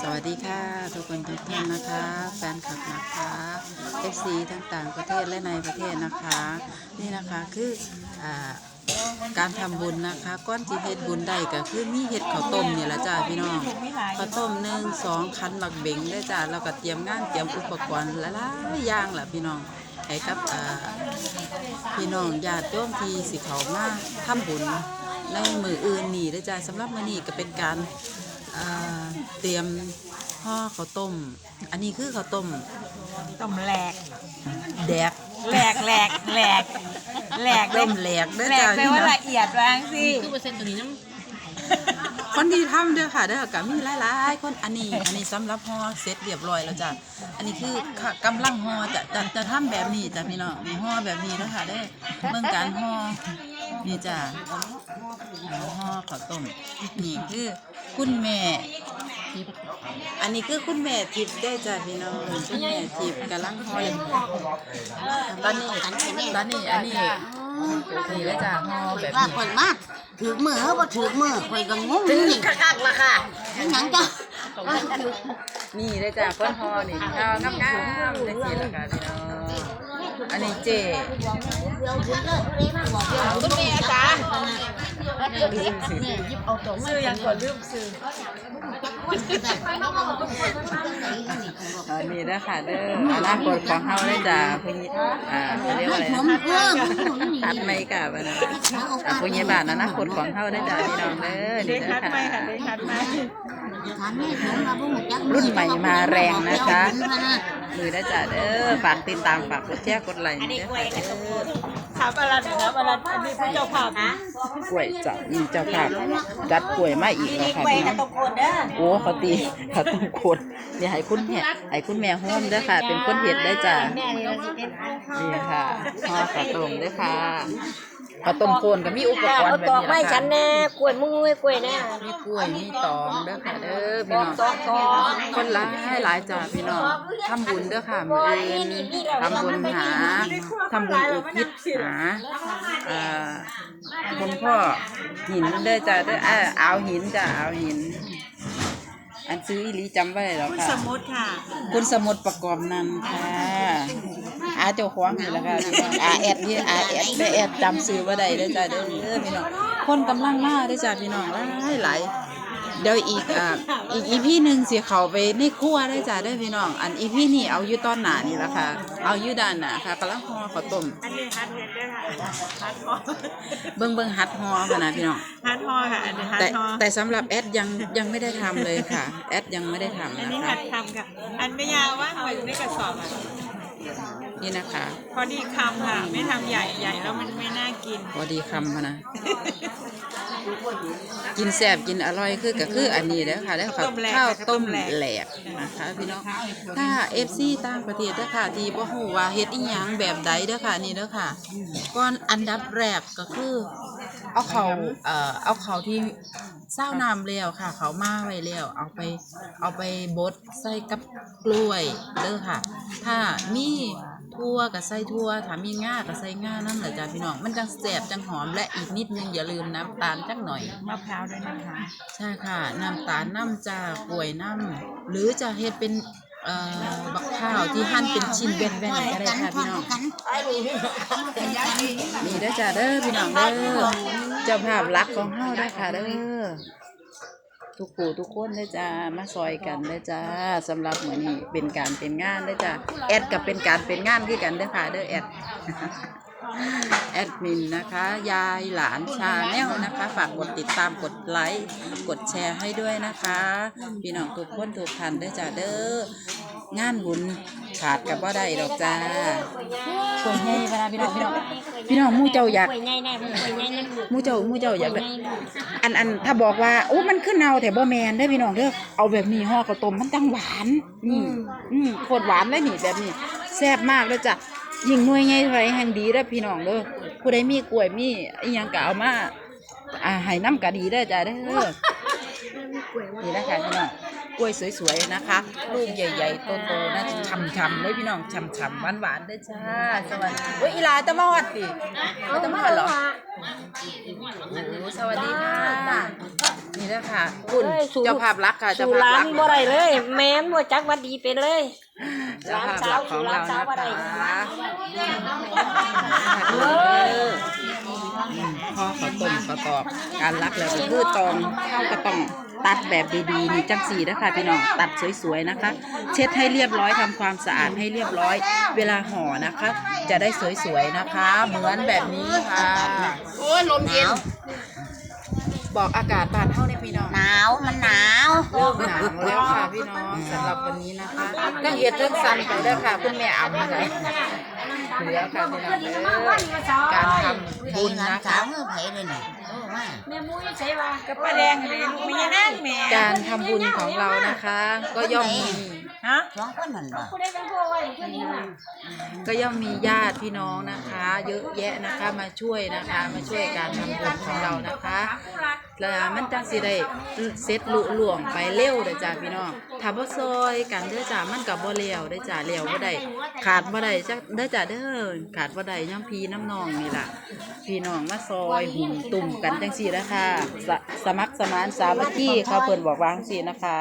สวัสดีค่ะ ทุกคนทุกท่านนะคะ แฟนคลับนะคะ FC ทั้งต่างประเทศและในประเทศนะคะ นี่นะคะคืออ่าการทำบุญนะคะก้อนจีเฮ็ดบุญได้ก็คือมีเฮ็ดข้าวต้มเนี่แหละจ้าพี่น้องข้าวต้มหนึ่งสองคันหมักเบงได้จ้าแล้วก็เตรียมงานเตรียมอุปกรณ์หลายๆอย่างแหละพี่น้องให้กับพี่น้องญาติโยมที่สิเขามาทำบุญในมืออื่นนี่ได้จ้าสำหรับมื้อนี้ก็เป็นการ เตรียมห่อข้าวต้ม อันนี้คือข้าวต้มต้มแหลกแดกแหลกแหลกแหลกแหลกต้มแหลกเด้อแหลกจ้าแปลพี่ว่าน้องละเอียดวางสิคือเปอร์เซ็นต์ตัวนี้น้คนที่ทำเด้อค่ะเด้อก็มีหลายๆคนอันนี้อันนี้สำหรับห่อเสร็จเรียบร้อยแล้วจ้ะอันนี้คือกำลังห่อจะจะจะทำแบบนี้จ้ะพี่น้องมีห่อแบบนี้เด้อค่ะเด้อเบิ่งการห่อนี่จ้ะห่อข้าวต้มนี่คือ คุณแม่อันนี้คือคุณแม่ทิพย์ได้อจ้ะพี่น้องคุณแม่ทิพย์กำลังห่ออยู่ตอนนี้ตอนนี้อันนี้นี่แล้วจ้ะห่อแบบว่านี้เปิดมาถือมือบ่ถือมือข่อยก็งงนี่คักๆล่ะค่ะนี่หยังจ้ะนี่เลยจ้ะเพิ่นห่อนี่เอางามๆได้สิล่ะค่ะพี่น้อง อันนี้เจคุณแม่จ้าซื้อยังก่อนลืมซื้ออันนี้นะค่ะเด้ออนาคตของเฮาเลยจ้ะพุ่นอ่าเขาเรียกว่าอะไรผมนะเพิ่มตัดไม่กะบ่นะอะพุ่นยบ้านอนาคตของเฮาได้อจ้ะพี่น้องเด้อเด็นี่กเด้อคัดค่ะไปค่ะเด็กคัดไปถามแม่ผมว่าบ่ฮู้จักรุ่นใหม่มาแรงนะคะ มือได้อจ้ะเด้อฝากติดตามฝากกดแชร์กดไลค์เด้อค่ะเด้อถามอะไรนะครับอะไรอันนี้ผู้เจ้าภาพนะกล้วยจ้ะนี่เจ้าภาพจัดกล้วยมาอีกแล้วค่ะพี่น้องตะโกนเด้อโอ้เขาตีเขาต้องคนเดี๋ยวให้คุณแม่ให้คุณแม่ห้อมเด้อค่ะ เป็นคนเห็ดได้อจ้ะแม่นี่ว่าสิเป็นนี่ค่ะห่อข้าวต้มเด้อค่ะ ข้าวต้มโคนก็มีอุปกรณ์แบบตอกนี้ไม้นะฉัคะนแน่กล้วยมุ้งกล้วยแน่มีกล้วยมีตองเด้อค่ะเด้อพี่น้องตอกตอกคนหลายหลายจ้ะพี่น้องทำบุญเด้อค่ะมื้ออื่นทำบุญหาทำบุญอุทิศหาอ่าคุณพ่อหินเด้อจ้ะเด้ออ่าเอาหินจ้ะเอาหิน อันซื้ออีหลีจำไว้แล้วคุณค่ะ สมุทรค่ะ คุณสมุดประกอบนันค่ะ อาเจ้าของนี่แหละค่ะอาแอดที่อาแอดได้แอดจำซื้อว่าใดเด้อจ้าเด้อพี่น้องคนกำลังมาเด้อจ้าพี่น้องหลายหลายเดี๋ยวอีกอ่าอีกอีพีหนึ่งสิเขาไปในครัวได้อจ้าเด้อพี่น้อง อันอีพีนี่เอาอยู่ตอนหน้านี่แหละค่ะ เอาอยู่ด้านหน้าค่ะกำลังห่อข้าวต้มอันนี้ฮัทเฮ็ดด้วยค่ะฮัทฮอเบิ่งเบิ่งหัดห่อขนาดพี่น้องฮัทฮอค่ะอันนี้ฮัทแต่ฮอแต่สำหรับแอดยังยังไม่ได้ทำเลยค่ะ แอดยังไม่ได้ทำอันนะนี้คะหัดทำค่ะอันไม่ยาวว่างไว้ในกระสอบอะ นี่นะคะ พอดีคำค่ะ ไม่ทำใหญ่ใหญ่แล้วมันไม่น่ากิน พอดีคำพะนะ กินแซ่บกินอร่อยคือก็คืออันนี้แล้วค่ะแล้วค่ะต้มแหลกข้าวต้มข้าวต้มแหลกแหลกนะคะพี่น้องถ้าเอฟซีต่างประเทศเด้อค่ะ ที่บ่ฮู้ว่าเฮ็ดอีหยังแบบใดเด้อค่ะนี่เด้อค่ะก่อนอันดับแรกก็คือ เอาเขาเอ่อเอาเขาที่เศร้าน้ำแล้วค่ะ เขามาไว้แล้วเอาไปเอาไปบดใส่กับกล้วยเด้อค่ะ ถ้ามี ทั่วกับใส่ทั่วถ้ามีง่ากับใส่ง่านั่นแหละจ้ะพี่น้องมันจังแสบจังหอมและอีกนิดนึงอย่าลืมน้ำตาลจักหน่อย มะพร้าวด้วยนะคะใช่ค่ะน้ำตาลน้ำจ้ากล้วยน้ำหรือจะเฮ็ดเป็นเอ่อบักข้าวที่หั่นเป็นชิ้นแว่นๆก็ได้ค่ะพี่น้องนี่เด้อจ้าเด้อพี่น้องเด้อเจ้าภาพรักของเฮาเด้อค่ะเด้อ ทุกผู้ทุกคนเด้จ้ามาซอยกันเด้จ้าสำหรับมื้อนี้เป็นการเป็นงานเด้จ้าแอดกับเป็นการเป็นงานคือกันเด้อค่ะเด้อแอดแอดมินนะคะ ยายหลานชาแนลนะคะ ฝากกดติดตามกดไลค์กดแชร์ให้ด้วยนะคะ พี่น้องทุกคนทุกท่านได้จ้าเด้อ งานบุญขาดกับว่าได้ดอกจ้าคนใหญ่เวลาพี่น้องพี่น้องพี่น้องมู่เจ้าอยากกล้วยใหญ่แน่กล้วยใหญ่นั่นมู่เจ้ามู่เจ้าอยากได้อันอันถ้าบอกว่าโอ้มันขึ้นเอาแต่บ่แมนเด้พี่น้องเด้อเอาแบบนี้ห่อข้าวต้มมันจังหวานอืมอืมโคตรหวานเลยนี่แบบนี้แซ่บมากเลยจ้ะยิ่งหน่วยใหญ่เท่าไรแห่งดีเด้อพี่น้องเด้อผู้ใดมีกล้วยมีอีหยังก็เอามาอ่าให้น้ำก็ดีเด้อจ้ะเด้อนี่นะคะพี่น้อง กล้วยสวยๆนะคะ ลูกใหญ่ๆโตๆน่าจะฉ่ำๆเลยพี่น้องฉ่ำๆหวานๆเด้อจ้าสวัสดีเฮ้ยอีหลาตะมอดดิเอาตะมอดเหรอโอ้โหสวัสดีค่ะนี่นะค่ะคุณเอ้ยสู่เจ้าภาพรักค่ะเจ้าสู่ภาพร้ารันกบ่ได้เลย แม่นบ่จักว่าดีเป็นเลยเจ้าภาพรักของเราสู่ร้านเช้าบ่ได้นะคะเออพ่อเขาต้มเขาตอกการรักแล้วก็คือตองเข้าก็ต้อง ตัดแบบดีๆนี่จังสีนะคะพี่น้องตัดสวยๆนะคะ เช็ดให้เรียบร้อยทำความสะอาดให้เรียบร้อย เวลาห่อนะคะ จะได้สวยๆนะคะ เหมือนแบบนี้ค่ะโอ้ยลมเย็นบอกอากาศบ้านเท่าในพี่น้องหนาวมันหนาวเริ่มหนาวแล้วค่ะพี่น้องสำหรับวันนี้นะคะก็เฮ็ดเรื่องสั้นไปแล้วค่ะคุณแม่อ่ำค่ะเหลือค่ะพี่น้องเด้อการทำบุญนะสาคะ วมือไผเลยนี่โอ้มาแม่มุ้ยใช่ว่าก็ป้าแดงเลยลูกไม่ยังนั่งแม่การทำบุญของเรานะคะ ก็ย่อมมีฮะสองคนนั่นบ่ผู้ใดเป็นผู้ไว้ผู้นี้น่ะก็ย่อมมีญาติพี่น้องนะคะ เยอะแยะนะคะมาช่วยนะคะ มาช่วยการทำบุญของเรานะคะ แล้วมันจังสิได้เสร็จลุล่วงไปเร็วเด้อจ้าพี่น้องถ้าบ่ซอยกันเด้อจ้ามันก็บ่เร็วเด้อจ้าเร็วบ่ได้ขาดบ่ได้จักเด้อจ้าเด้อขาดบ่ได้ย่อมพี่น้ำนองนี่ล่ะพี่น้องมาซอยหุ่มตุ่มกันจังซี่นะคะสสมัครสมานสามัคคีเขาเพิ่นบอกวาจังซี่นะคะ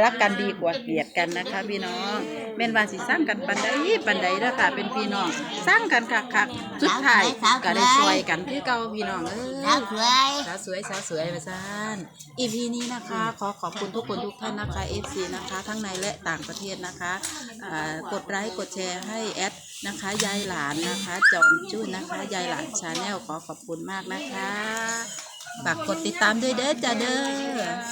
รักกันดีกว่าเกลียดกันนะคะ พี่น้องแม่นว่าสิสร้างกันปันใดปันใดเด้อค่ะ เป็นพี่น้องสร้างกันคักๆสุดท้ายก็ได้ช่วยกันคือเก่าพี่น้องเอ้สาวยสวยสาวสวยสาวยประซานอีพีนี้นะคะ ขอขอบคุณทุกคนทุกท่านนะคะ FC นะคะ ทั้งในและต่างประเทศนะคะอ่ากดไลค์กดแชร์ให้แอดนะคะ ยายหลานนะคะ จอมจุ้นนะคะ ยายหลานชาแนลขอขอบคุณมากนะคะฝากกดติดตามด้วยเด้อจ้าเด้อ